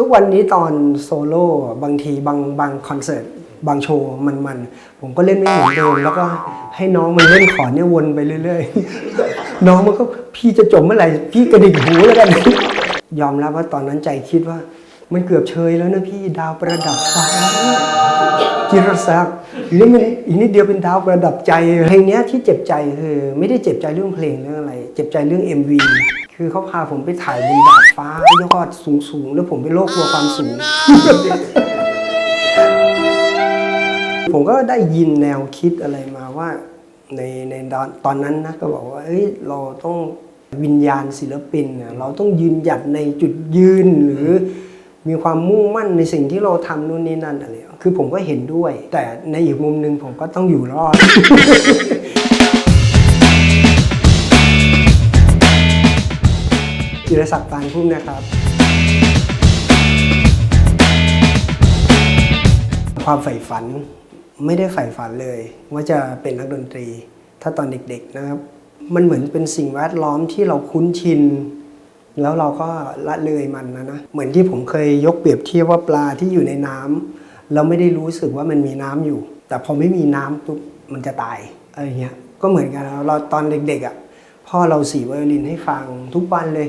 ทุกวันนี้ตอนโซโล่บางทีบางบางคอนเสิร์ตบางโชว์มันมันผมก็เล่นไม่เหมือนเดิมแล้วก็ให้น้องมันเล่นขอเนี่ยวนไปเรื่อยๆ น้องมันก็พี่จะจบเมื่อไหร่ พี่กระดิกหูแล้วกัน ยอมรับว่าตอนนั้นใจคิดว่า มันเกือบเชยแล้วนะพี่ดาวประดับฟ้าจิรศักดิ์อีกนิดมันอีกนิดเดียวเป็นดาวประดับใจเพลงเนี้ยที่เจ็บใจคือไม่ได้เจ็บใจเรื่องเพลงเรื่องอะไร เจ็บใจเรื่อง MV คือเขาพาผมไปถ่ายบนดาดฟ้ายอดสูงๆ แล้วผมเป็นโรคกลัวความสูง ผมก็ได้ยินแนวคิดอะไรมาว่าในในตอนนั้นนะก็บอกว่าเอ้ยเราต้องวิญญาณศิลปินน่ะเราต้องยืนหยัดในจุดยืนหรือมีความมุ่งมั่นในสิ่งที่เราทำนู่นนี่นั่นอะไร คือผมก็เห็นด้วย แต่ในอีกมุมหนึ่งผมก็ต้องอยู่รอด จิรศักดิ์ปานพุ่มนะครับ ความใฝ่ฝันไม่ได้ใฝ่ฝันเลย ว่าจะเป็นนักดนตรี ถ้าตอนเด็กๆนะครับ มันเหมือนเป็นสิ่งแวดล้อมที่เราคุ้นชิน แล้วเราก็ละเลยมันนะนะ เหมือนที่ผมเคยยกเปรียบเทียบว่าปลาที่อยู่ในน้ำเราไม่ได้รู้สึกว่ามันมีน้ำอยู่ แต่พอไม่มีน้ำปุ๊บมันจะตายอะไรเงี้ยก็เหมือนกันเราตอนเด็กๆอะพ่อเราสีไวโอลินให้ฟังทุกวันเลย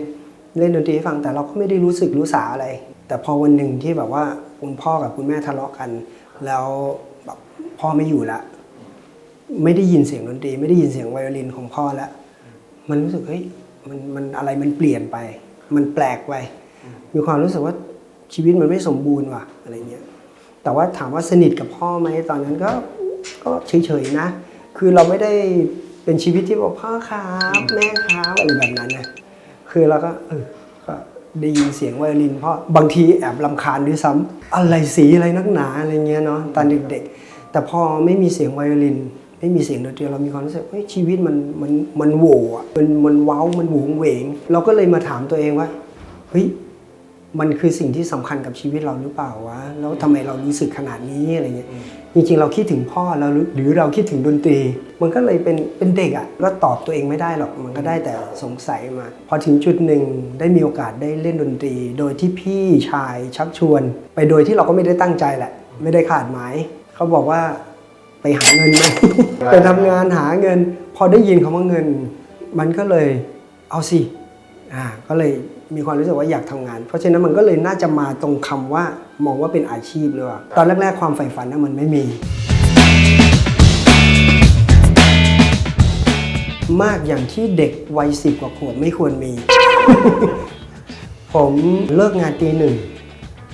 เล่นดนตรีให้ฟังแต่เราก็ไม่ได้รู้สึกรู้สาอะไร แต่พอวันหนึ่งที่แบบว่าคุณพ่อกับคุณแม่ทะเลาะกัน แล้วแบบพ่อไม่อยู่ละไม่ได้ยินเสียงดนตรี ไม่ได้ยินเสียงไวโอลินของพ่อแล้วมันรู้สึกเฮ้ยมันมันอะไรมันเปลี่ยนไป มันแปลกไปมีความรู้สึกว่าชีวิตมันไม่สมบูรณ์ว่ะอะไรเงี้ยแต่ว่าถามว่าสนิทกับพ่อไหมตอนนั้นก็ก็เฉยๆนะ คือเราไม่ได้เป็นชีวิตที่บอกพ่อครับแม่ครับอะไรแบบนั้นนะ คือเราก็เออก็ได้ยินเสียงไวโอลินเพราะบางทีแอบลำคาญด้วยซ้ำอะไรสีอะไรนักหนาอะไรเงี้ยเนาะตอนเด็กๆ แต่พอไม่มีเสียงไวโอลิน ไม่มีเสียงดนตรีเรามีความรู้สึกเฮ้ยชีวิตมันมันมันโวอะมันมันเว้ามันหวงเหวง เราก็เลยมาถามตัวเองว่าเฮ้ย มันคือสิ่งที่สำคัญกับชีวิตเราหรือเปล่าวะแล้วทำไมเรารู้สึกขนาดนี้อะไรเงี้ยจริงๆเราคิดถึงพ่อเราหรือหรือเราคิดถึงดนตรี มันก็เลยเป็นเป็นเด็กอะ่ะก็ตอบตัวเองไม่ได้หรอกมันก็ได้แต่สงสัยมา พอถึงจุดหนึ่งได้มีโอกาสได้เล่นดนตรี โดยที่พี่ชายชักชวน ไปโดยที่เราก็ไม่ได้ตั้งใจแหละ ไม่ได้ขาดหมายเขาบอกว่าไปหาเงินไหมไปทำงานหาเงิน พอได้ยินคำว่าเงิน มันก็เลยเอาสิอ่าก็เลย มีความรู้สึกว่าอยากทำงาน เพราะฉะนั้นมันก็เลยน่าจะมาตรงคำว่ามองว่าเป็นอาชีพเลยว่ะตอนแรก ๆ ความใฝ่ฝันนั้นมันไม่มี มากอย่างที่เด็กวัยสิบกว่าขวบไม่ควรมี ผมเลิกงานตีหนึ่ง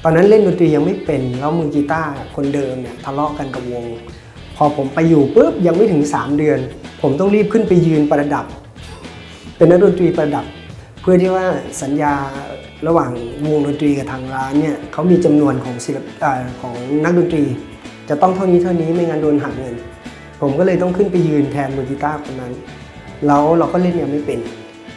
ตอนนั้นเล่นดนตรียังไม่เป็นแล้วมือกีตาร์คนเดิมเนี่ยทะเลาะกันกับวง พอผมไปอยู่ปุ๊บยังไม่ถึง 3 เดือน ผมต้องรีบขึ้นไปยืนประดับ เป็นนักดนตรีประดับ พื่อที่ว่าสัญญาระหว่างวงดนตรีกับทางร้านเนี่ยเขามีจำนวนของศิลปของนักดนตรี จะต้องเท่านี้เท่านี้ไม่งั้นโดนหักเงิน ผมก็เลยต้องขึ้นไปยืนแทนมือกีตาร์คนนั้น แล้วเราก็เล่นยังไม่เป็น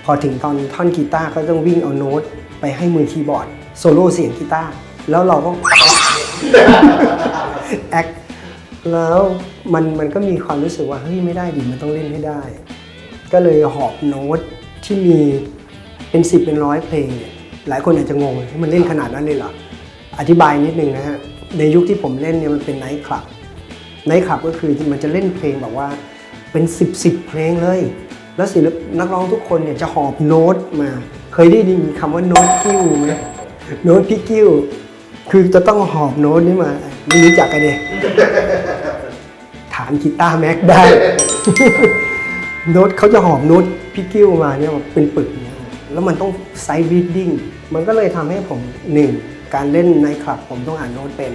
พอถึงตอนท่อนกีตาร์ก็ต้องวิ่งเอาโน้ตไปให้มือคีย์บอร์ดโซโล่เสียงกีตาร์แล้วเราก็แอคแล้วมันมันก็มีความรู้สึกว่าเฮ้ยไม่ได้ดิมันต้องเล่นให้ได้ ก็เลยหอบโน้ตที่มี เป็นสิบเป็นร้อยเพลงเนี่ยหลายคนอาจจะงงมันเล่นขนาดนั้นเลยเหรอ อธิบายนิดนึงนะฮะ ในยุคที่ผมเล่นเนี่ยมันเป็นไนท์คลับ ไนท์คลับก็คือมันจะเล่นเพลงแบบว่าเป็นสิบสิบเพลงเลย แล้วศิลปนักร้องทุกคนเนี่ยจะหอบโน้ตมา เคยได้ยินคำว่าโน้ตกิ้วไหมโน้ตพี่กิ้ว คือจะต้องหอบโน้ตนี้มา ไม่รู้จักกันเนี่ยถามกีตาร์แม็กได้ โน้ตเขาจะหอบโน้ตพี่กิ้วมาเนี่ยแบบเป็นปึกเนี่ย แล้วมันต้องไซด์รีดดิ้งมันก็เลยทำให้ผมหนึ่งการเล่นในคลับผมต้องอ่านโน้ตเป็น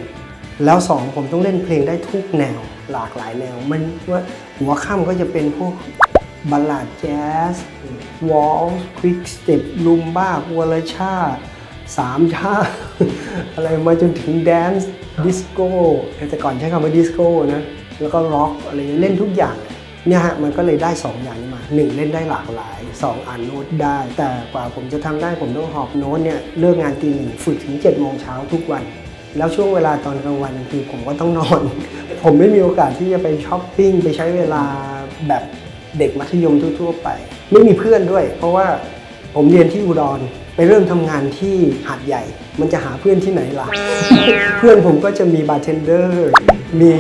แล้วสองผมต้องเล่นเพลงได้ทุกแนวหลากหลายแนว มันว่าหัวค่ำก็จะเป็นพวกบัลลาดแจ๊สวอลส์ควิกสเต็ปลุมบ้าวอลชาสามชาอะไรมาจนถึงแดนซ์ดิสโก้แต่ก่อนใช้คำว่าดิสโก้นะ แล้วก็ร็อกอะไรเล่นทุกอย่าง เนี่ยฮะมันก็เลยได้ 2 อย่างนี้มา 1 เล่นได้หลากหลาย 2 อ่านโน้ตได้ แต่กว่าผมจะทำได้ผมต้องหอบโน้ตเนี่ยเลิกงานตีหนึ่งฝึกถึง7จ็ดโมงเช้าทุกวัน แล้วช่วงเวลาตอนกลางวันคือผมก็ต้องนอน ผมไม่มีโอกาสที่จะไปช้อปปิ้งไปใช้เวลาแบบเด็กมัธยมทั่ว ๆ ไป ไม่มีเพื่อนด้วย เพราะว่าผมเรียนที่อุดรไปเริ่มทำงานที่หาดใหญ่ มันจะหาเพื่อนที่ไหนล่ะ เพื่อนผมก็จะมีบาร์เทนเดอร์ มี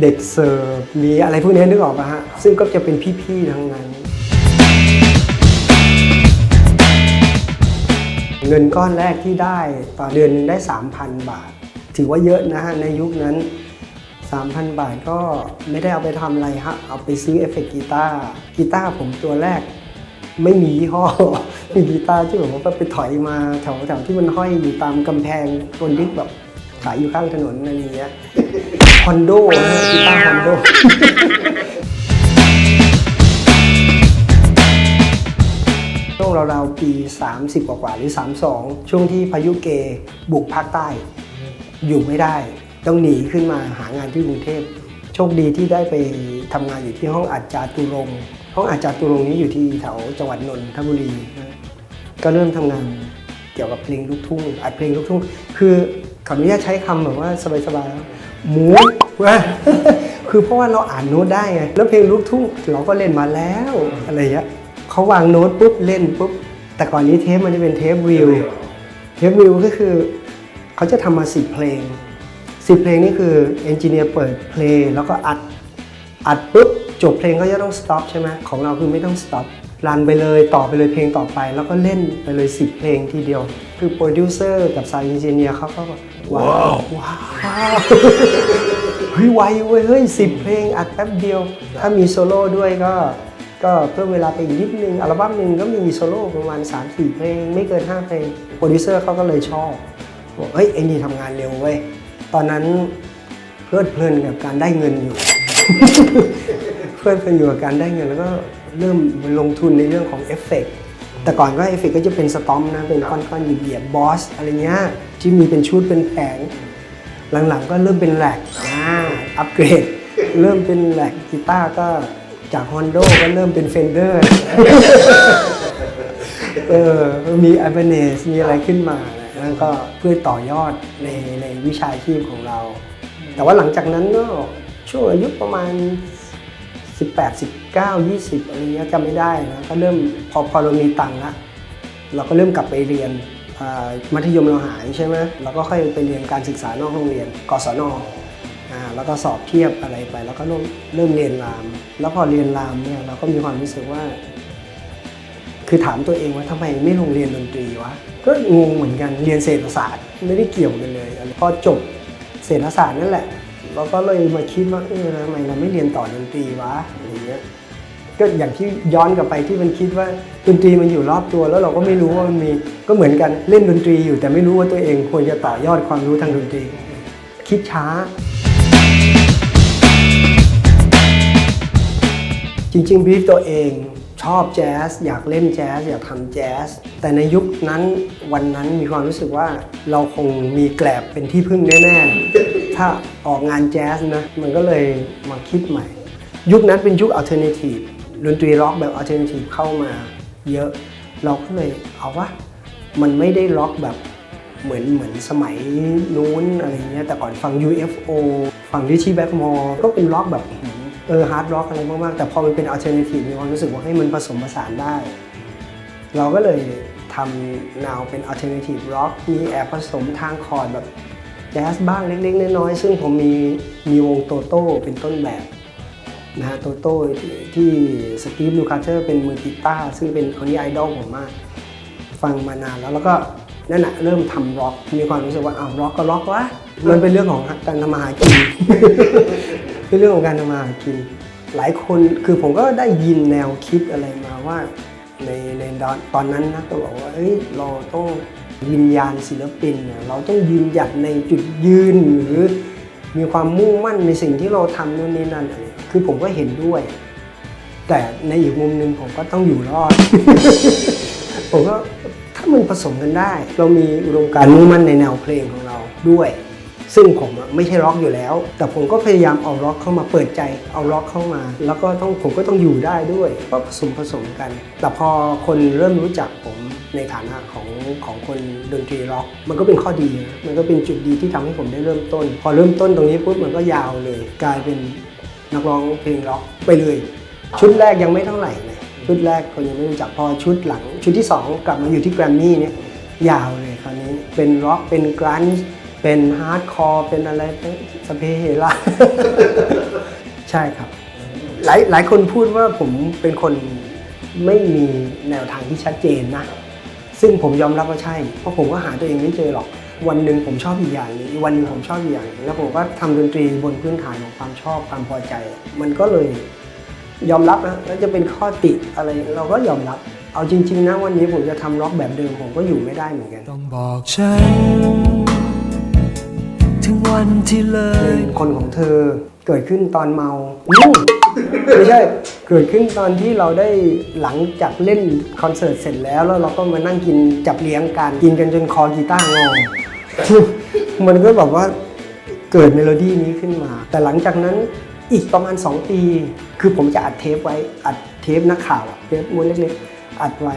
เด็กเสิร์ฟมีอะไรพวกนี้นึกออกปะฮะ ซึ่งก็จะเป็นพี่ ๆ ทั้งนั้น เงินก้อนแรกที่ได้ต่อเดือนได้ 3,000 บาท ถือว่าเยอะนะฮะ ในยุคนั้น 3,000 บาทก็ไม่ได้เอาไปทำอะไรฮะ เอาไปซื้อเอฟเฟกต์กีตาร์กีตาร์ผมตัวแรกไม่มียี่ห้อ มีกีตาร์ที่แบบว่าไปถอยมาแถวแถวที่มันห้อยอยู่ตามกำแพงคนที่แบบขายอยู่ข้างถนนอะไรอย่างเงี้ย ฮอนโดกีตาร์ฮอนโดช่วงราวๆปี 30 กว่าๆหรือ 32 ช่วงที่พายุเกบุกภาคใต้ อยู่ไม่ได้ ต้องหนีขึ้นมาหางานที่กรุงเทพโชคดีที่ได้ไปทำงานอยู่ที่ห้องอาจารย์ตุรงค์ห้องอาจารย์ตุรงค์นี้อยู่ที่แถวจังหวัดนนทบุรีนะก็เริ่มทำงานเกี่ยวกับเพลงลูกทุ่งอัดเพลงลูกทุ่งคือขออนุญาตใช้คำแบบว่าสบายๆแล้ว หมูว่าคือเพราะว่าเราอ่านโน้ตได้ไง แล้วเพลงลูกทุ่งเราก็เล่นมาแล้วอะไรอย่างเงี้ยเขาวางโน้ตปุ๊บเล่นปุ๊บ แต่ก่อนนี้เทปมันจะเป็นเทปวิว เทปวิวก็คือเขาจะทำมาสิบเพลงสิบเพลงนี่คือเอนจิเนียร์เปิดเพลงแล้วก็อัด อัดปุ๊บจบเพลงก็จะต้องสต็อปใช่ไหมของเราคือไม่ต้องสต็อปรันไปเลยต่อไปเลยเพลงต่อไป แล้วก็เล่นไปเลย 10 เพลงทีเดียว คือโปรดิวเซอร์กับซาวด์เอนจิเนียร์เขาก็แบบ ว้าวว้าวเฮ้ยไวเว้ยเฮ้ยสิบเพลงอัดแป๊บเดียว ถ้ามีโซโล่ด้วยก็ ก็เพิ่มเวลาไปอีกนิดนึง อัลบั้มหนึ่งก็มีโซโล่ประมาณ 3-4 เพลง ไม่เกิน 5 เพลง โปรดิวเซอร์เขาก็เลยชอบบอกเฮ้ยไอ้นี่ทำงานเร็วเว้ย ตอนนั้นเพลิดเพลินกับการได้เงินอยู่ เพลิดเพลินอยู่กับการได้เงินแล้วก็เริ่มลงทุนในเรื่องของเอฟเฟกต์ แต่ก่อนก็เอฟเฟกต์ก็จะเป็นสตอมนะเป็นก้อนๆเหยียบๆบอสอะไรเงี้ยที่มีเป็นชุดเป็นแผง หลังๆก็เริ่มเป็นแหลกอ่าอัปเกรด เริ่มเป็นแหลกกีตาร์ก็จากฮอนโดก็เริ่มเป็นเฟนเดอร์เออมีอเ n เนสมีอะไรขึ้นมาแล้วก็เพื่อต่อยอดในในวิชาชีพของเรา แต่ว่าหลังจากนั้นก็ช่วงอายุประมาณ 18 19 20อะไรเงี้ยจำไม่ได้นะก็เริ่มพอพอเรามีตังค์ละเราก็เริ่มกลับไปเรียนมัธยมเราหายใช่ไหมเราก็ค่อยไปเรียนการศึกษานอกโรงเรียนกศนอ่าแล้วก็สอบเทียบอะไรไป แล้วก็เริ่มเริ่มเรียนราม แล้วพอเรียนรามเนี่ยเราก็มีความรู้สึกว่า คือถามตัวเองว่าทำไมไม่ลงเรียนดนตรีวะก็งงเหมือนกันเรียนเศรษฐศาสตร์ไม่ได้เกี่ยวกันเลยพอจบเศรษฐศาสตร์นั่นแหละ เราก็เลยมาคิดว่าเออทำไมเราไม่เรียนต่อดนตรีวะอะไรเงี้ยก็อย่างที่ย้อนกลับไปที่มันคิดว่าดนตรีมันอยู่รอบตัว แล้วเราก็ไม่รู้ว่ามันมีก็เหมือนกันเล่นดนตรีอยู่ แต่ไม่รู้ว่าตัวเองควรจะต่อยอดความรู้ทางดนตรี คิดช้า จริงๆบีฟตัวเอง ชอบแจ๊สอยากเล่นแจ๊สอยากทำแจ๊สแต่ในยุคนั้นวันนั้นมีความรู้สึกว่าเราคงมีแกลบเป็นที่พึ่งแน่ๆ ถ้าออกงานแจ๊สนะ มันก็เลยมาคิดใหม่ ยุคนั้นเป็นยุคอัลเทอร์เนทีฟดนตรีร็อกแบบอัลเทอร์เนทีฟเข้ามาเยอะ เราก็เลยเอาวะมันไม่ได้ล็อกแบบเหมือนเหมือนสมัยนู้นอะไรเงี้ยแต่ก่อนฟัง UFO ฟังดิชี่แบ็กมอร์ก็เป็นล็อกแบบ เออฮาร์ดร็อกอะไรมาก ๆ แต่พอมันเป็นอัลเทอร์เนทีฟมีความรู้สึกว่าให้มันผสมผสานได้ เราก็เลยทำแนวเป็นอัลเทอร์เนทีฟร็อกมีแอบผสมทางคอร์ดแบบแจ๊สบ้างเล็ก ๆ น้อย ๆ ซึ่งผมมีมีวงโตโต้เป็นต้นแบบนะฮะโตโต้ที่สตีฟลูคาเตอร์เป็นมือกีตาร์ซึ่งเป็นคนที่ไอดอลผมมาก ฟังมานานแล้วแล้วก็นั่นแหะเริ่มทำร็อกมีความรู้สึกว่าอ้าวร็อกก็ร็อกวะมันเป็นเรื่องของการทำมาหากิน เป็นเรื่องของการทำมาหากิน หลายคนคือผมก็ได้ยินแนวคิดอะไรมาว่า ในในตอนนั้นนะก็บอกว่าเอ้ยเราต้องวิญญาณศิลปินเนี่ยเราต้องยืนหยัดในจุดยืนหรือมีความมุ่งมั่นในสิ่งที่เราทำนู่นนี่นั่นอะไรคือผมก็เห็นด้วย แต่ในอีกมุมหนึ่งผมก็ต้องอยู่รอด ผมก็ถ้ามันผสมกันได้ เรามีอุดมการณ์มุ่งมั่นในแนวเพลงของเราด้วย ซึ่งผมอะไม่ใช่ร็อกอยู่แล้ว แต่ผมก็พยายามเอาร็อกเข้ามาเปิดใจเอาร็อกเข้ามา แล้วก็ต้องผมก็ต้องอยู่ได้ด้วยก็ผสมผสมกัน แต่พอคนเริ่มรู้จักผมในฐานะของของคนดนตรีร็อก มันก็เป็นข้อดีนะมันก็เป็นจุดดีที่ทำให้ผมได้เริ่มต้น พอเริ่มต้นตรงนี้ปุ๊บมันก็ยาวเลย กลายเป็นนักร้องเพลงร็อกไปเลย ชุดแรกยังไม่เท่าไหร่เลยชุดแรกคนยังไม่รู้จักพอชุดหลัง ชุดที่ 2 กลับมาอยู่ที่แกรมมี่เนี่ยยาวเลยคราวนี้เป็นร็อกเป็นกรันช์ เป็นฮาร์ดคอร์เป็นอะไรเป็นสเปเฮล่าใช่ครับ หลายหลายคนพูดว่าผมเป็นคนไม่มีแนวทางที่ชัดเจนนะ ซึ่งผมยอมรับว่าใช่ เพราะผมก็หาตัวเองไม่เจอหรอก วันหนึ่งผมชอบอีกอย่างอีกวันหนึ่งผมชอบอีกอย่าง แล้วผมก็ทำดนตรีบนพื้นฐานของความชอบความพอใจ มันก็เลยยอมรับนะแล้วจะเป็นข้อติอะไรเราก็ยอมรับ เอาจริง ๆนะวันนี้ผมจะทำร็อกแบบเดิมผมก็อยู่ไม่ได้เหมือนกัน ต้องบอกฉัน ถึงวันที่เลย คนของเธอเกิดขึ้นตอนเมาอืมไม่ใช่ เกิดขึ้นตอนที่เราได้หลังจากเล่นคอนเสิร์ตเสร็จแล้ว แล้วเราก็มานั่งกินจับเลี้ยงกัน กินกันจนคอกีตาร์งอ มันก็แบบว่าเกิดเมโลดี้นี้ขึ้นมา แต่หลังจากนั้นอีกประมาณ 2 ปี คือผมจะอัดเทปไว้ อัดเทปนักข่าวอะเทปม้วนเล็กๆ อัดไว้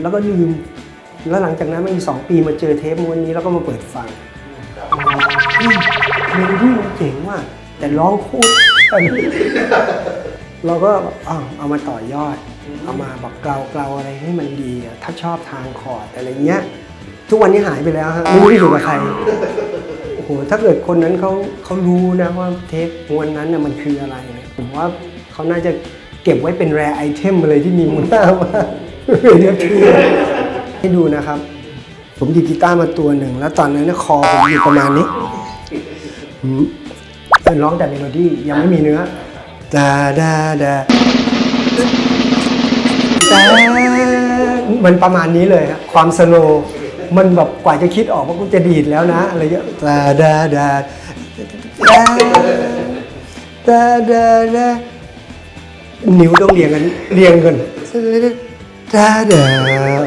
แล้วก็ลืม แล้วหลังจากนั้นไม่มีสองปีมาเจอเทปม้วนนี้แล้วก็มาเปิดฟัง เมโลดี้มันเจ๋งว่ะแต่ร้องโคตรเราก็อ้าวเอามาต่อยอด เอามาแบบเกลาเกลาอะไรให้มันดีอะถ้าชอบทางคอร์ดอะไรเงี้ย ทุกวันนี้หายไปแล้วฮะไม่รู้อยู่กับใครโอ้โหถ้าเกิดคนนั้นเขาเขารู้นะว่าเทปมวนนั้นน่ะมันคืออะไรนะผมว่าเขาน่าจะเก็บไว้เป็นแรไอเทมเลยที่มีมูลค่ามากเดี๋ยวคือให้ดูนะครับ ผมหยิบกีตาร์มาตัวหนึ่ง แล้วตอนนั้นเนยคอผมอยู่ประมาณนี้ เป็นร้องแต่เมโลดี้ยังไม่มีเนื้อดาดาดาแต่มันประมาณนี้เลยฮะความสโลว์มันแบบกว่าจะคิดออกว่ากูจะดีดแล้วนะอะไรเงี้ยดาดาดาดาดาดาดานิ้วต้องเรียงกันเรียงกันดาดาอะไร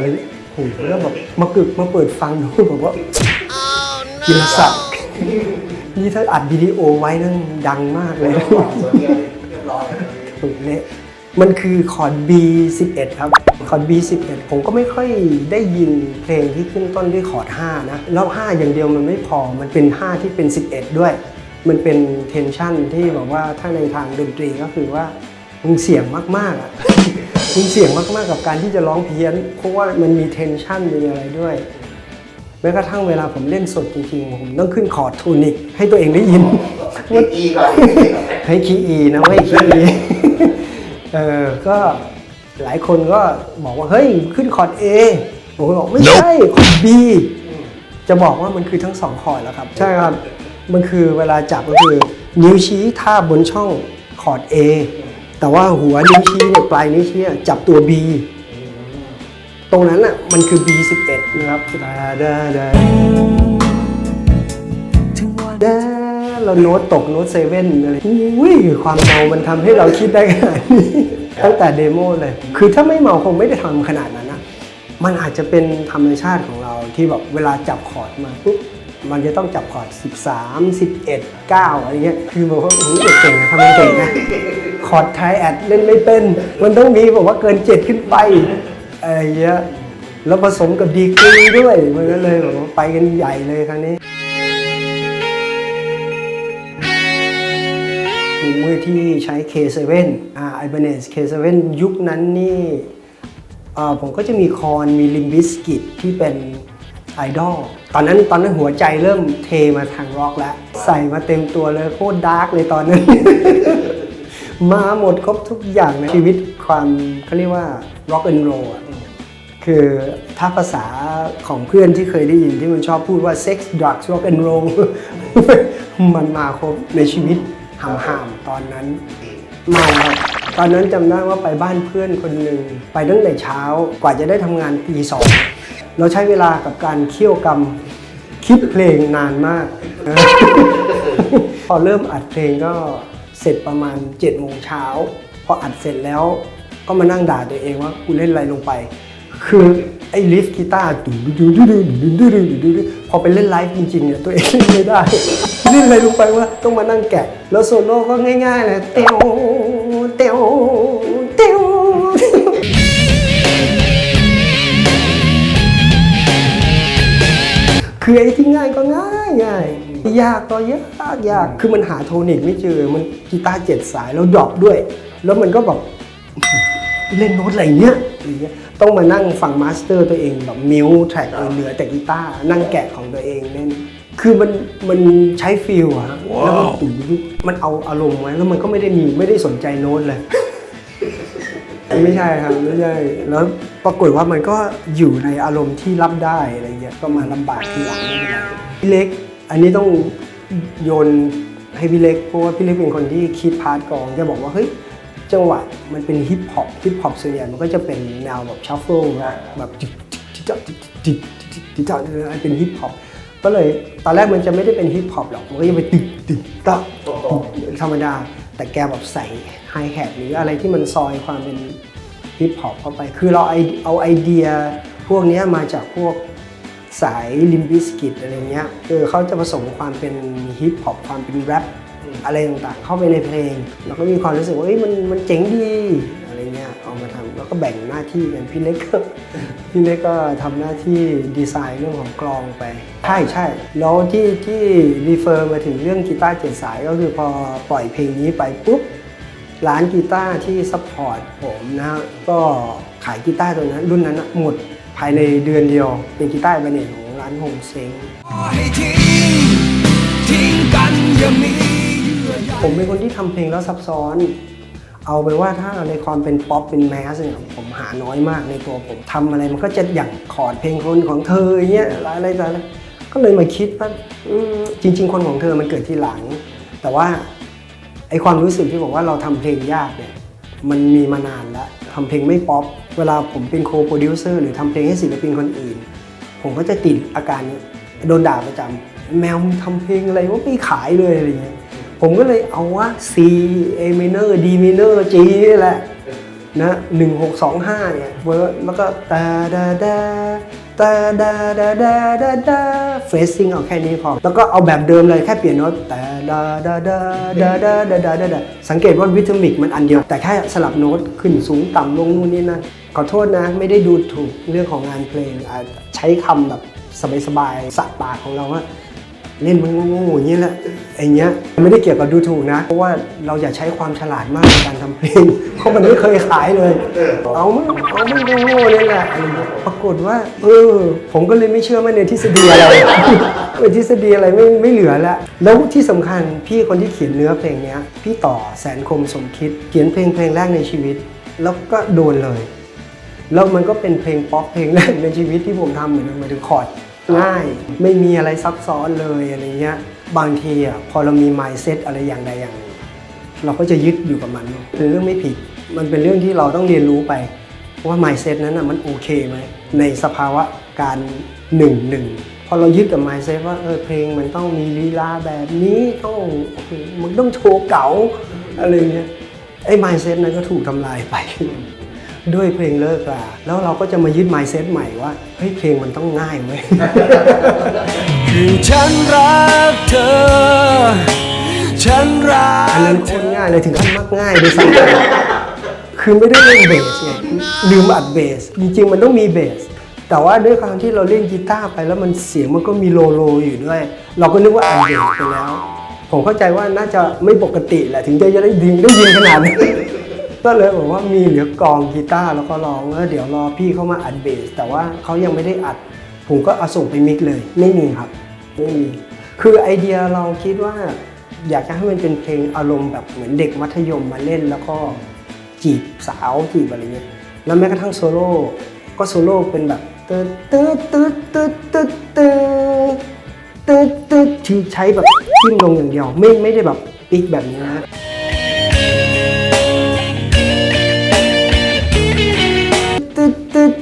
โอ้โหแล้วแบบมากึกมาเปิดฟังดูแบบว่ากินสัตว์ นี่ถ้าอัดวิดีโอไว้นั่นดังมากเลยถูกเละมันคือคอร์ด B11 ครับคอร์ด B11 ผมก็ไม่ค่อยได้ยินเพลงที่ขึ้นต้นด้วยคอร์ด 5 นะ แล้ว 5 อย่างเดียวมันไม่พอมันเป็น 5 ที่เป็น 11 ด้วย มันเป็นเทนชันที่แบบว่าถ้าในทางดนตรีก็คือว่ามึงเสี่ยงมากๆอะมึงเสี่ยงมากๆกับการที่จะร้องเพี้ยน เพราะว่ามันมีเทนชันมีอะไรด้วย แม้กระทั่งเวลาผมเล่นสดจริงๆ ผมต้องขึ้นคอร์ดโทนิกให้ตัวเองได้ยินว่าอีก่อนให้คีย์อีนะไม่คีย์อีเออก็หลายคนก็บอกว่าเฮ้ยขึ้นคอร์ด A ผมก็บอกไม่ใช่คอร์ด B จะบอกว่ามันคือทั้งสองคอร์ดแล้วครับ ใช่ครับ มันคือเวลาจับก็คือนิ้วชี้ทาบบนช่องคอร์ด A แต่ว่าหัวนิ้วชี้เนี่ยปลายนิ้วชี้อะจับตัว B ตรงนั้นอะมันคือ B11 นะครับดาดาดาถึงวันดาเราโน้ตตกโน้ตเซเว่นอะไรอุ้ยความเมามันทำให้เราคิดได้ขนาดนี้ตั้งแต่เดโมเลย คือถ้าไม่เมาคงไม่ได้ทำขนาดนั้นนะมันอาจจะเป็นธรรมชาติของเราที่แบบเวลาจับคอร์ดมาปุ๊บมันจะต้องจับคอร์ด 13 11 9 อะไรเงี้ย คือบอกว่าโอ้โหเด็กเก่งนะทำไมเก่งนะ คอร์ดไทยแอดเล่นไม่เป็น มันต้องมีบอกว่าเกิน 7 ขึ้นไป อะไรเงี้ยแล้วผสมกับดีกรีด้วยมันก็เลยแบบไปกันใหญ่เลยครั้งนี้ถุงมือที่ใช้ K7 อ่า Ibanez K7 ยุคนั้นนี่อ่าผมก็จะมีคอนมีลิมบิสกิตที่เป็นไอดอลตอนนั้นตอนนั้นหัวใจเริ่มเทมาทางร็อกแล้ว ใส่มาเต็มตัวเลยโคตรดาร์กเลยตอนนั้น มาหมดครบทุกอย่างในชีวิตความเขาเรียกว่า rock and roll อ คือถ้าภาษาของเพื่อนที่เคยได้ยินที่มันชอบพูดว่า sex drugs rock and roll มันมาครบในชีวิตห่ามๆตอนนั้นมาครับตอนนั้นจำได้ว่าไปบ้านเพื่อนคนหนึ่งไปตั้งแต่เช้ากว่าจะได้ทำงานตีสองเราใช้เวลากับการเคี่ยวกรรมคิดเพลงนานมาก พอเริ่มอัดเพลงก็เสร็จประมาณ7จ็ดโมงเช้าพออัดเสร็จแล้วก็มานั่งด่าตัวเองว่ากูเล่นอะไรลงไป คือไอ้ลิฟกีตาร์ดูดูดูดูดูดูดูดูดูพอไปเล่นไลฟ์จริงๆเนี่ยตัวเองเล่นไม่ได้เล่นอะไรลงไปว่าต้องมานั่งแกะ แล้วโซโล่ก็ง่ายๆเลยเตียวเตียวเตียวคือไอ้ที่ง่ายก็ง่ายง่ายยากก็ยากยากคือมันหาโทนิกไม่เจอมันกีตาร์เจ็ดสายแล้วดรอปด้วย แล้วมันก็แบบเล่นโน้ตอะไรเงี้ยอะไรเงี้ย ต้องมานั่งฟังมาสเตอร์ตัวเองแบบมิวแทร็กเหลือแต่กีตาร์นั่งแกะของตัวเองเล่นคือมันมันใช้ฟีลอะฮะแล้วมันตุ๋ยมันเอาอารมณ์ไว้แล้วมันก็ไม่ได้มีไม่ได้สนใจโน้ตเลย ไม่ใช่ครับไม่ใช่แล้วปรากฏว่ามันก็อยู่ในอารมณ์ที่รับได้อะไรเงี้ยก็มาลำบากทีหลังไม่เป็นไรพี่เล็ก อันนี้ต้องโยนให้พี่เล็กเพราะว่าพี่เล็กเป็นคนที่คิดพาร์ทกลองจะบอกว่าเฮ้ย จังหวะมันเป็นฮิปฮอปฮิปฮอปส่วนใหญ่มันก็จะเป็นแนวแบบชัฟเฟิลนะแบบจิ๊บจิ๊บจิ๊บจิ๊บจิ๊บจิบเป็นฮิปฮอปก็เลยตอนแรกมันจะไม่ได้เป็นฮิปฮอปหรอกมันก็จะไปติดติดตะธรรมดา แต่แกแบบใส่ไฮแฮทหรืออะไรที่มันซอยความเป็นฮิปฮอปเข้าไป คือเราเอาไอเดียพวกนี้มาจากพวกสายลิมบิสกิตอะไรเงี้ยคือเขาจะผสมความเป็นฮิปฮอปความเป็นแรป อะไรต่างๆ เข้าไปในเพลง เราก็มีความรู้สึกว่ามันมันเจ๋งดีอะไรเงี้ยเอามาทำแล้วก็แบ่งหน้าที่กันพี่เล็กก็พี่เล็กก็ทำหน้าที่ดีไซน์เรื่องของกลองไป ใช่ใช่แล้วที่ที่รีเฟอร์มาถึงเรื่องกีตาร์เจ็ดสายก็คือพอปล่อยเพลงนี้ไปปุ๊บร้านกีตาร์ที่ซัพพอร์ตผมนะฮะก็ขายกีตาร์ตัวนั้นรุ่นนั้นหมดภายในเดือนเดียว เป็นกีตาร์แบรนด์ของร้านโฮมเซ็งทิ้งกันอย่ามี ผมเป็นคนที่ทำเพลงแล้วซับซ้อน เอาไปว่าถ้าในความเป็นป๊อปเป็นแมสเนี่ยผมหาน้อยมากในตัวผมทำอะไรมันก็จะอย่างคอร์ดเพลงคนของเธออย่างเงี้ยอะไรอะไรก็เลยมาคิดว่าจริง ๆ คนของเธอมันเกิดที่หลัง แต่ว่าไอความรู้สึกที่บอกว่าเราทำเพลงยากเนี่ยมันมีมานานแล้วทำเพลงไม่ป๊อปเวลาผมเป็นโคโปรดิวเซอร์หรือทำเพลงให้ศิลปินคนอื่น ผมก็จะติดอาการโดนด่าประจำแมวมึงทำเพลงอะไรว่าไม่ขายเลยอะไรเงี้ย ผมก็เลยเอาว่า C A minor D minor G นี่แหละนะหนึ่งหกสองห้าเนี่ยเวิร์ดแล้วก็ตาดาดาตาดาดาดาดาดาเฟซซิ่งเอาแค่นี้พอ แล้วก็เอาแบบเดิมเลยแค่เปลี่ยนโน้ตตาดาดาดาดาดาดาดาดาดาสังเกตว่าวิทมิกมันอันเดียว แต่แค่สลับโน้ตขึ้นสูงต่ำลงนู่นนี่นั่นขอโทษนะไม่ได้ดูถูกเรื่องของงานเพลงใช้คำแบบสบายๆสักปากของเราว่า เล่นมันง่ๆอย่างนี้แหละไอ้เงี้ยไม่ได้เกี่ยวกับดูถูกนะ เพราะว่าเราอย่าใช้ความฉลาดมากในการทำเพลงเพราะมันไม่เคยขายเลย เอามันเอามันโง่ๆนี่แหละอะไรเงี้ยปรากฏว่า เออ ผมก็เลยไม่เชื่อมันในทฤษฎีอะไรเออทฤษฎีอะไรไม่ไม่เหลือล้วแล้วที่สำคัญพี่คนที่เขียนเนื้อเพลงเนี้ยพี่ต่อแสนคมสมคิด เขียนเพลงเพลงแรกในชีวิต แล้วก็โดนเลย แล้วมันก็เป็นเพลงป๊อปเพลงแรกในชีวิตที่ผมทำเหมือนกันหมายถึงคอร์ด ง่าย ไม่มีอะไรซับซ้อนเลยอะไรเงี้ยบางทีอะพอเรามี mindset อะไรอย่างใดอย่างหนึ่งเราก็จะยึดอยู่กับมันเป็นเรื่องไม่ผิด มันเป็นเรื่องที่เราต้องเรียนรู้ไป ว่า mindset นั้นอะมันโอเคไหมในสภาวะการหนึ่งหนึ่งพอเรายึดกับ mindset ว่าเออเพลงมันต้องมีลีลาแบบนี้ต้องมันต้องโชว์เก๋าอะไรเงี้ยไอ้ mindset นั้นก็ถูกทำลายไป ด้วยเพลงเลิกลาแล้วเราก็จะมายึด mindset ใหม่ว่าเฮ้ยเพลงมันต้องง่ายเว้ยคือฉันรักเธอ ฉันรักอันนั้นโคตรง่ายเลยถึงขั้นมักง่ายด้วยซ้ำไปคือไม่ได้เล่นเบสไงลืมอัดเบส จริงๆมันต้องมีเบสแต่ว่าด้วยความที่เราเล่นกีตาร์ไปแล้วมันเสียงมันก็มีโลโลอยู่ด้วย เราก็นึกว่าอัดเบสไปแล้ว ผมเข้าใจว่าน่าจะไม่ปกติแหละถึงจะได้ยินได้ยินขนาดนี้ ก็เลยบอกว่ามีเหลือกองกีตาร์แล้วก็ร้องแล้วเดี๋ยวรอพี่เข้ามาอัดเบส แต่ว่าเขายังไม่ได้อัด ผมก็เอาส่งไปมิกเลย ไม่มีครับไม่มีคือไอเดียเราคิดว่า อยากจะให้มันเป็นเพลงอารมณ์แบบเหมือนเด็กมัธยมมาเล่นแล้วก็จีบสาวจีบอะไรเงี้ยแล้วแม้กระทั่งโซโล่ก็โซโล่เป็นแบบตึ๊ดตึ๊ดตึ๊ดตึ๊ดตึ๊ดตึ๊ดตึ๊ดตึ๊ดที่ใช้แบบจิ้มลงอย่างเดียว ไม่ไม่ได้แบบปิกแบบนี้นะ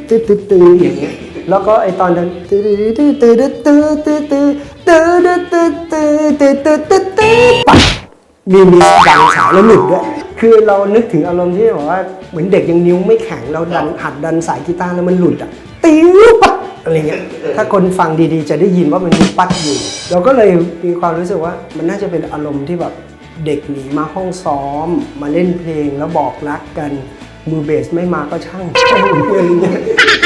ตึ๊ดตึ๊ดอย่างเงี้ยแล้วก็ไอตอนนั้นตึ๊ดตึ๊ดตึ๊ดตึ๊ดตึ๊ดตึ๊ดตึ๊ดตึ๊ดตึ๊ดตึ๊ดตึ๊ดตึ๊ดตึ๊ดตึ๊ดตึ๊ดตึ๊ดตึ๊ดปัดมีมีดังสายแล้วหลุดด้วยคือเรานึกถึงอารมณ์ที่แบบว่าเหมือนเด็กยังนิ้วไม่แข็งเราดันหัดดันสายกีตาร์แล้วมันหลุดอะติ้วปัดอะไรเงี้ยถ้าคนฟังดีๆ จะได้ยินว่ามันมีปัดอยู่ เราก็เลยมีความรู้สึกว่ามันน่าจะเป็นอารมณ์ที่แบบเด็กหนีมาห้องซ้อม มาเล่นเพลงแล้วบอกรักกัน มือเบสไม่มาก็ช่างอะไรเงี้ย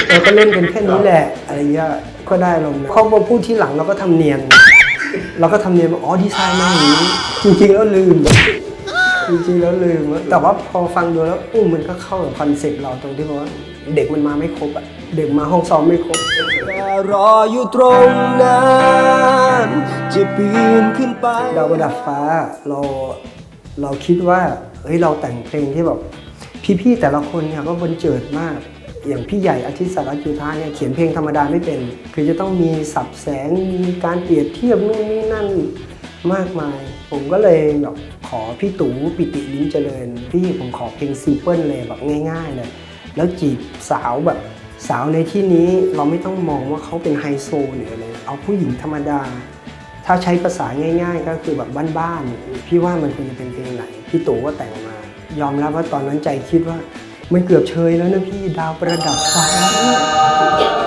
เราก็เล่นกันแค่นี้แหละอะไรเงี้ยก็ได้ลงนะเขามาพูดที่หลังเราก็ทำเนียน เราก็ทำเนียนว่าอ๋อดีไซน์มาอย่างนี้จริงๆแล้วลืมจริงๆแล้วลืมอะแต่ว่าพอฟังดูแล้วอู้มันก็เข้ากับคอนเซ็ปต์เราตรงที่ว่าเด็กมันมาไม่ครบอะเด็กมาห้องซ้อมไม่ครบแต่รออยู่ตรงนั้นจะปีนขึ้นไปดาวประดับฟ้าเราเราคิดว่าเฮ้ยเราแต่งเพลงที่แบบ พี่ๆแต่ละคนเนี่ยก็บนเจิดมากอย่างพี่ใหญ่อาทิตย์สารัตจุธาเนี่ยเขียนเพลงธรรมดาไม่เป็น คือจะต้องมีสับแสงมีการเปรียบเทียบนู่นนี่นั่นมากมาย ผมก็เลยแบบขอพี่ตู่ปิติลิ้มเจริญ พี่ผมขอเพลงซิมเพิลเลยแบบง่ายๆเลยแล้วจีบสาวแบบสาวในที่นี้เราไม่ต้องมองว่าเขาเป็นไฮโซหรืออะไรเอาผู้หญิงธรรมดา ถ้าใช้ภาษาง่าย ๆ ก็คือแบบบ้านๆพี่ว่ามันควรจะเป็นเพลงไหนพี่ตู่ก็แต่งมา ยอมรับว่าตอนนั้นใจคิดว่า มันเกือบเชยแล้วนะพี่ดาวประดับฟ้า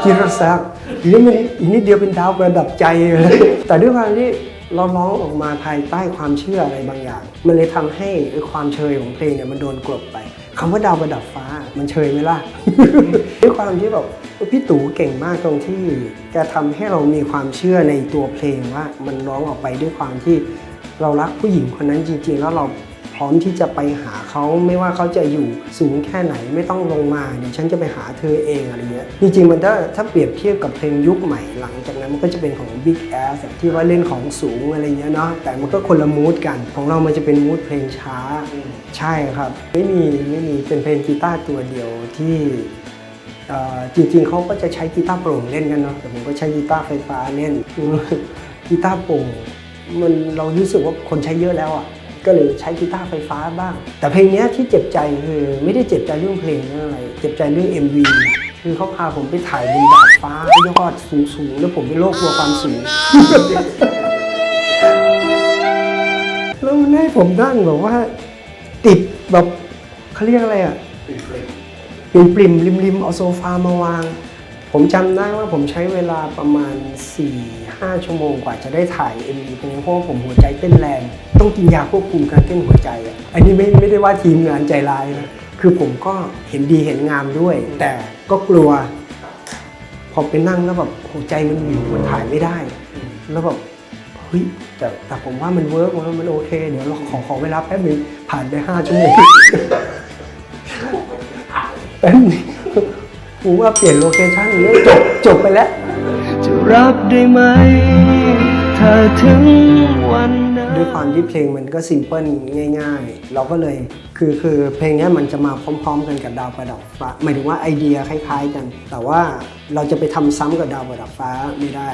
จิรศักดิ์อีกนิดมันอีกนิดเดียวเป็นดาวประดับใจเลยแต่ด้วยความที่เราร้องออกมาภายใต้ความเชื่ออะไรบางอย่าง มันเลยทำให้ความเชยของเพลงเนี่ยมันโดนกลบไปคำว่าดาวประดับฟ้ามันเชยไหมล่ะด้วยความที่แบบพี่ตู่เก่งมากตรงที่แกทำให้เรามีความเชื่อในตัวเพลงว่า มันร้องออกไปด้วยความที่เรารักผู้หญิงคนนั้นจริงๆ แล้วเรา พร้อมที่จะไปหาเขาไม่ว่าเขาจะอยู่สูงแค่ไหนไม่ต้องลงมาเดี๋ยวฉันจะไปหาเธอเองอะไรเงี้ยจริงๆมันถ้าถ้าเปรียบเทียบกับเพลงยุคใหม่หลังจากนั้นมันก็จะเป็นของ Big Ass อะที่ว่าเล่นของสูงอะไรเงี้ยเนาะแต่มันก็คนละมูดกันของเรามันจะเป็นมูดเพลงช้าใช่ครับ ไม่มีไม่มีเป็นเพลงกีตาร์ตัวเดียวที่จริงๆเขาก็จะใช้กีตาร์โปร่งเล่นกันเนาะแต่ผมก็ใช้กีตาร์ไฟฟ้าเล่นกีตาร์โปร่งมันเรารู้สึกว่าคนใช้เยอะแล้วอะ ก็เลยใช้กีตาร์ไฟฟ้าบ้าง แต่เพลงนี้ที่เจ็บใจคือไม่ได้เจ็บใจเรื่องเพลงเรื่องอะไร เจ็บใจเรื่อง MV คือเขาพาผมไปถ่ายบนดาดฟ้ายอดสูงๆ แล้วผมเป็นโรคกลัวความสูงแล้วมันให้ผมนั่งแบบว่า ติดแบบเขาเรียกอะไรอะปริมปริมริมริมเอาโซฟามาวาง ผมจำได้ว่าผมใช้เวลาประมาณ 4-5 ชั่วโมงกว่าจะได้ถ่าย MV เพลงเพราะว่าผมหัวใจเต้นแรง ต้องกินยาควบคุมการเต้นหัวใจอะอันนี้ไม่ไม่ได้ว่าทีมงานใจร้ายนะคือผมก็เห็นดีเห็นงามด้วย แต่ก็กลัว พอไปนั่งแล้วแบบหัวใจมันวิวมันถ่ายไม่ได้ แล้วแบบเฮ้ยแต่แต่ผมว่ามันเวิร์กว่ามันโอเค เดี๋ยวเราขอขอเวลาแป๊บนึงผ่านไปห้าชั่วโมงแป๊บนึงผมว่าเปลี่ยนโลเคชั่นแล้วจบจบไปแล้ว จะรับได้ไหมถ้าถึง ด้วยความที่เพลงมันก็ซิมเพิลง่าย ๆ เราก็เลยคือคือเพลงนี้มันจะมาพร้อม ๆ กันกับดาวประดับฟ้าหมายถึงว่าไอเดียคล้าย ๆ กัน แต่ว่าเราจะไปทำซ้ำกับดาวประดับฟ้าไม่ได้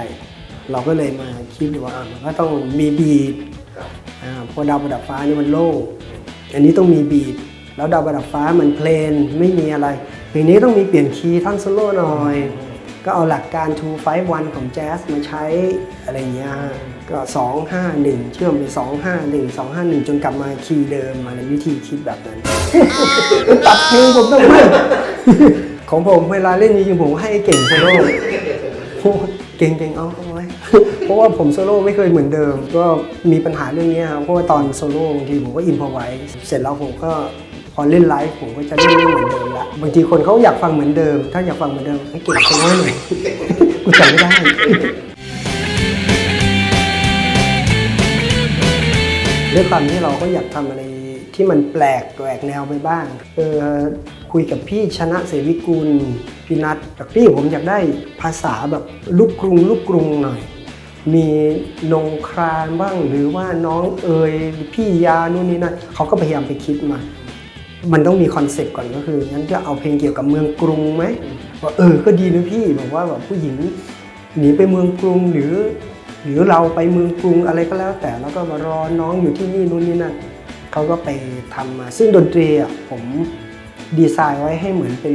เราก็เลยมาคิดดูว่ามันก็ต้องมีบีทอ่าเพราะดาวประดับฟ้านี่มันโล่งอันนี้ต้องมีบีทแล้วดาวประดับฟ้ามันเพลนไม่มีอะไรเพลงนี้ต้องมีเปลี่ยนคีย์ท่อนโซโล่หน่อย ก็เอาหลักการ 2 5 1 ของแจ๊สมาใช้อะไรอย่างเงี้ย ก็ 2 5 1 เชื่อมไป2 5 1 2 5 1 จนกลับมาคีย์เดิมอะไรวิธีคิดแบบนั้น ตัดเพลงผมต้องไม่ของผมเวลาเล่นจริงๆผมให้เก่งโซโล่โอ้ยเก่งๆเอาเอาไว้เพราะว่าผมโซโล่ไม่เคยเหมือนเดิม ก็มีปัญหาเรื่องเนี้ยครับเพราะว่าตอนโซโล่บางทีผมก็อินพอไว้เสร็จแล้วผมก็พอเล่นไลฟ์ผมก็จะเล่นไม่เหมือนเดิมละบางทีคนเขาอยากฟังเหมือนเดิม ถ้าอยากฟังเหมือนเดิมให้เก่งโซโล่หน่อยกูจำไม่ได้ ด้วยความที่เราก็อยากทำอะไรที่มันแปลกแหวกแนวไปบ้างเออคุยกับพี่ชนะเสวิกุลพี่นัทกับพี่ผมอยากได้ภาษาแบบลูกกรุงลูกกรุงหน่อย มีนงครานบ้างหรือว่าน้องเอยพี่ยานู่นนี่นั่นเขาก็พยายามไปคิดมา มันต้องมีคอนเซ็ปต์ก่อนก็คืองั้นจะเอาเพลงเกี่ยวกับเมืองกรุงไหมว่าเออก็ดีนะพี่บอกว่าแบบผู้หญิงหนีไปเมืองกรุงหรือ หรือเราไปเมืองกรุงอะไรก็แล้วแต่แล้วก็มารอน้องอยู่ที่นี่นู่นนี่นั่นเขาก็ไปทำมา ซึ่งดนตรีอะผมดีไซน์ไว้ให้เหมือนเป็น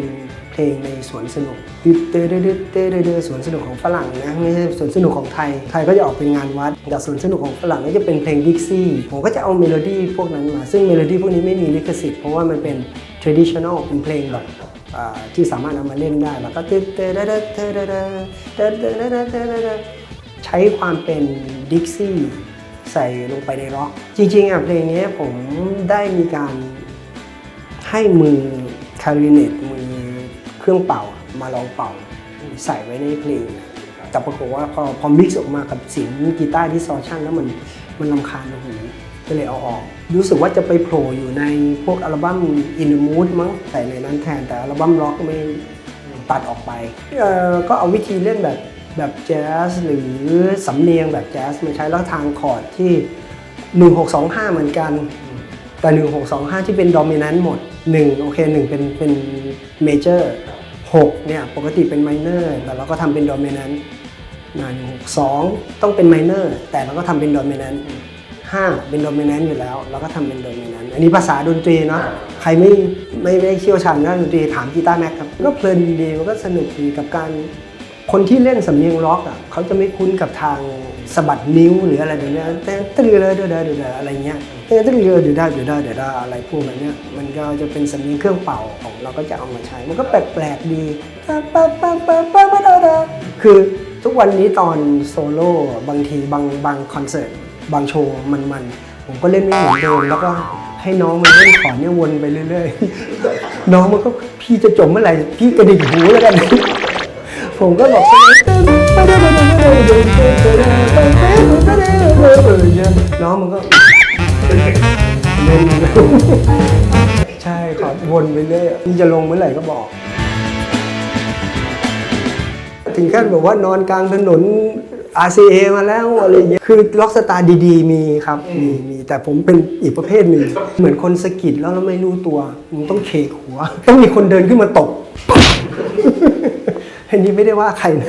เพลงในสวนสนุกตึ๊ดเตอเดอเดอเตเดอเดอสวนสนุกของฝรั่งนะไม่ใช่สวนสนุกของไทย ไทยก็จะออกเป็นงานวัดแต่สวนสนุกของฝรั่งก็จะเป็นเพลงดิกซี่ผมก็จะเอาเมโลดี้พวกนั้นมา ซึ่งเมโลดี้พวกนี้ไม่มีลิขสิทธิ์เพราะว่ามันเป็น traditional เป็นเพลงแบบที่สามารถเอามาเล่นได้แล้วก็ตึ๊ดเตอเดเดเตอเดเดเตอเดเดเตอเดเด ใช้ความเป็นดิกซี่ใส่ลงไปในร็อก จริงๆอะเพลงนี้ผมได้มีการให้มือคาริเนตมือเครื่องเป่ามาลองเป่าใส่ไว้ในเพลง แต่ปรากฏว่าพอพอมิกซ์ออกมากับเสียงกีตาร์ที่ซอชันแล้วมันมันลำคาญหูก็เลยเอาออก รู้สึกว่าจะไปโผล่อยู่ในพวกอัลบั้ม In the Mood มั้งใส่ในนั้นแทนแต่อัลบั้มร็อกไม่ตัดออกไป ก็เอาวิธีเล่นแบบ แบบแจ๊สหรือสำเนียงแบบแจ๊สมาใช้แล้วทางคอร์ดที่ 1625 เหมือนกัน แต่ 1625 ที่เป็นดอมิ n น n t หมด 1 โอเค 1 เป็นเป็นเมเจอร์6เนี่ยปกติเป็นไมเนอร์แต่เราก็ทำเป็นดอมิ n น n t นะ162ต้องเป็นไมเนอร์แต่เราก็ทำเป็นดอมิ n น n t 5เป็นดอมิ n น n t อยู่แล้ว เราก็ทำเป็นดอมิ n น n t อันนี้ภาษาดนตรีเนาะใครไม่ไม่ไม่เชี่ยวชาญด้านดนตรีถามกีตาร์แม็กครับก็เพลินดีมันก็สนุกดีกับการ คนที่เล่นสำเนียงร็อกอะเขาจะไม่คุ้นกับทางสะบัดนิ้วหรืออะไรแบบเนี้ยแต่ตึ้งเลยเดือดเดือดเดือดอะไรเงี้ยแต่ตึ้งเลยเดือดเดือดเดือดเดือดอะไรพวกแบบเนี้ยมันก็จะเป็นสำเนียงเครื่องเป่าของเราก็จะเอามาใช้ มันก็แปลกๆดีคือทุกวันนี้ตอนโซโล่บางทีบางบางคอนเสิร์ตบางโชว์มันๆผมก็เล่นไม่เหมือนเดิมแล้วก็ให้น้องมันเล่นขอเนี่ยวนไปเรื่อยๆ น้องมันก็พี่จะจบเมื่อไหร่พี่กระดิกหูแล้วกัน ผมก็บอกน้องมันก็ใช่ขอวนไปเรื่อยมันจะลงเมื่อไหร่ก็บอก ถึงขั้นบอกว่านอนกลางถนน RCA มาแล้วอะไรเงี้ย คือล็อกสตาร์ดีๆ มีครับ มี มี แต่ผมเป็นอีกประเภทหนึ่ง เหมือนคนสะกิดแล้วเราไม่รู้ตัว มันต้องเคกหัว ต้องมีคนเดินขึ้นมาตบ อันนี้ไม่ได้ว่าใครนะ